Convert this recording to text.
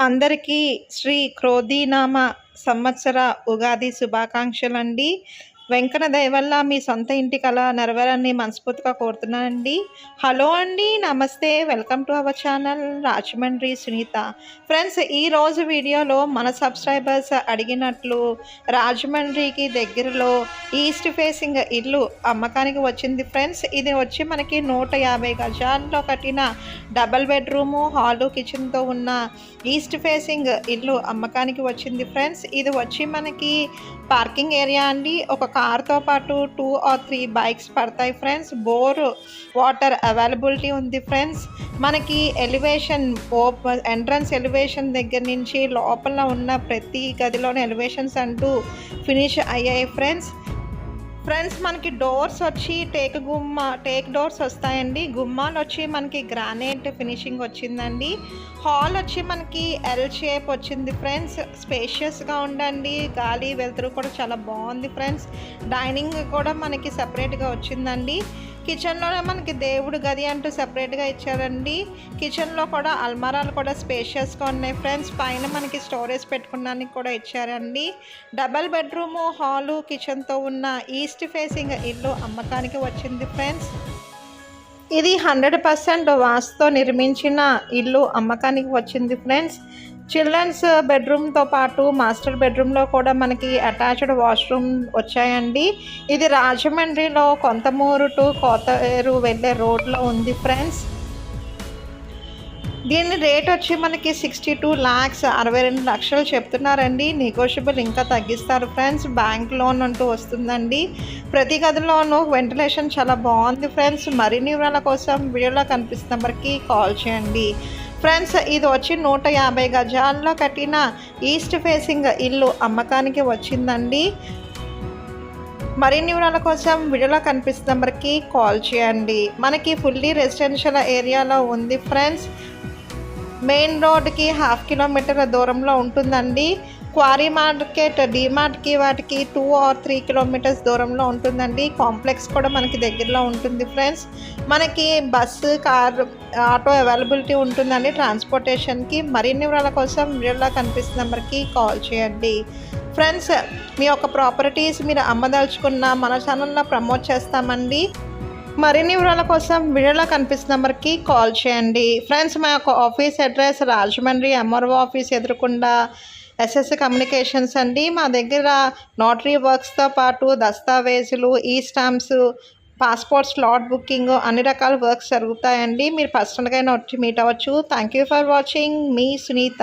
అందరికీ శ్రీ క్రోధీనామ సంవత్సర ఉగాది శుభాకాంక్షలండి. వెంకన్న దయవల్ల మీ సొంత ఇంటి కళ నెరవేరని మనస్ఫూర్తిగా కోరుతున్నానండి. హలో అండి నమస్తే welcome to our channel Rajahmundry Sunitha. Friends ఈరోజు వీడియోలో మన సబ్స్క్రైబర్స్ అడిగినట్లు రాజమండ్రికి దగ్గరలో ఈస్ట్ ఫేసింగ్ ఇల్లు అమ్మకానికి వచ్చింది ఫ్రెండ్స్. ఇది వచ్చి మనకి నూట యాభై గజాల్లో కట్టిన డబల్ బెడ్రూము హాలు కిచెన్తో ఉన్న ఈస్ట్ ఫేసింగ్ ఇల్లు అమ్మకానికి వచ్చింది ఫ్రెండ్స్. ఇది వచ్చి మనకి పార్కింగ్ ఏరియా అండి. ఒక కార్తో పాటు టూ ఆర్ త్రీ బైక్స్ పడతాయి ఫ్రెండ్స్. బోర్ వాటర్ అవైలబిలిటీ ఉంది ఫ్రెండ్స్. మనకి ఎలివేషన్ ఓప్ ఎంట్రన్స్ ఎలివేషన్ దగ్గర నుంచి లోపల ఉన్న ప్రతి గదిలోని ఎలివేషన్స్ అంటూ ఫినిష్ అయ్యాయి ఫ్రెండ్స్. ఫ్రెండ్స్ మనకి డోర్స్ వచ్చి టేక్ గుమ్మ టేక్ డోర్స్ వస్తాయండి. గుమ్మాలు వచ్చి మనకి గ్రానైట్ ఫినిషింగ్ వచ్చిందండి. హాల్ వచ్చి మనకి ఎల్ షేప్ వచ్చింది ఫ్రెండ్స్ స్పేషియస్గా ఉండండి గాలి వెలుతురు కూడా చాలా బాగుంది ఫ్రెండ్స్ డైనింగ్ కూడా మనకి సపరేట్గా వచ్చిందండి. కిచెన్లోనే మనకి దేవుడు గది అంటూ సపరేట్గా ఇచ్చారండి. కిచెన్లో కూడా అల్మారాలు కూడా స్పేషియస్గా ఉన్నాయి ఫ్రెండ్స్ పైన మనకి స్టోరేజ్ పెట్టుకోవడానికి కూడా ఇచ్చారండి. డబల్ బెడ్రూము హాలు కిచెన్తో ఉన్న ఈస్ట్ ఫేసింగ్ ఇల్లు అమ్మకానికి వచ్చింది ఫ్రెండ్స్ ఇది హండ్రెడ్ పర్సెంట్ వాస్తో నిర్మించిన ఇల్లు అమ్మకానికి వచ్చింది ఫ్రెండ్స్ చిల్డ్రన్స్ బెడ్రూమ్తో పాటు మాస్టర్ బెడ్రూమ్లో కూడా మనకి అటాచ్డ్ వాష్రూమ్ వచ్చాయండి. ఇది రాజమండ్రిలో కొంతమూరు టు కోతేరు వెళ్ళే రోడ్లో ఉంది ఫ్రెండ్స్ దీని రేట్ వచ్చి మనకి సిక్స్టీ టూ ల్యాక్స్ అరవై రెండు లక్షలు చెప్తున్నారండి. నెగోషియబుల్ ఇంకా తగ్గిస్తారు ఫ్రెండ్స్ బ్యాంక్ లోన్ అంటూ వస్తుందండి. ప్రతి గదిలోనూ వెంటిలేషన్ చాలా బాగుంది ఫ్రెండ్స్ మరిన్ని వివరాల కోసం వీడియోలో కనిపిస్తున్న నెంబర్కి కాల్ చేయండి. ఫ్రెండ్స్ ఇది వచ్చి నూట యాభై గజాల్లో కట్టిన ఈస్ట్ ఫేసింగ్ ఇల్లు అమ్మకానికి వచ్చిందండి. మరిన్ని వివరాల కోసం వీడియోలో కనిపిస్తున్న నెంబర్కి కాల్ చేయండి. మనకి ఫుల్లీ రెసిడెన్షియల్ ఏరియాలో ఉంది ఫ్రెండ్స్ మెయిన్ రోడ్కి హాఫ్ కిలోమీటర్ దూరంలో ఉంటుందండి. క్వారీ మార్కెట్ డిమార్ట్కి వాటికి టూ ఆర్ త్రీ కిలోమీటర్స్ దూరంలో ఉంటుందండి. కాంప్లెక్స్ కూడా మనకి దగ్గరలో ఉంటుంది ఫ్రెండ్స్. మనకి బస్సు కార్ ఆటో అవైలబిలిటీ ఉంటుందండి. ట్రాన్స్పోర్టేషన్కి మరిన్ని వివరాల కోసం వీడియోలో కనిపిస్తున్న నెంబర్కి కాల్ చేయండి. ఫ్రెండ్స్ మీ యొక్క ప్రాపర్టీస్ మీరు అమ్మదలుచుకున్న మన ఛానల్లో ప్రమోట్ చేస్తామండి. మరిన్ని వివరాల కోసం వీడియోలో కనిపిస్తున్న నెంబర్కి కాల్ చేయండి. ఫ్రెండ్స్ మా యొక్క office address Rajahmundry MRO office ఎదురుకుండా ఎస్ఎస్ కమ్యూనికేషన్స్ అండి. మా దగ్గర నోటరీ వర్క్స్తో పాటు దస్తావేజులు ఈ స్టాంప్స్ పాస్పోర్ట్ స్లాట్ బుకింగ్ అన్ని రకాల వర్క్స్ జరుగుతాయండి. మీరు పర్సనల్గా వచ్చి మీట్ అవ్వచ్చు. థ్యాంక్ యూ ఫర్ వాచింగ్ మీ సునీత.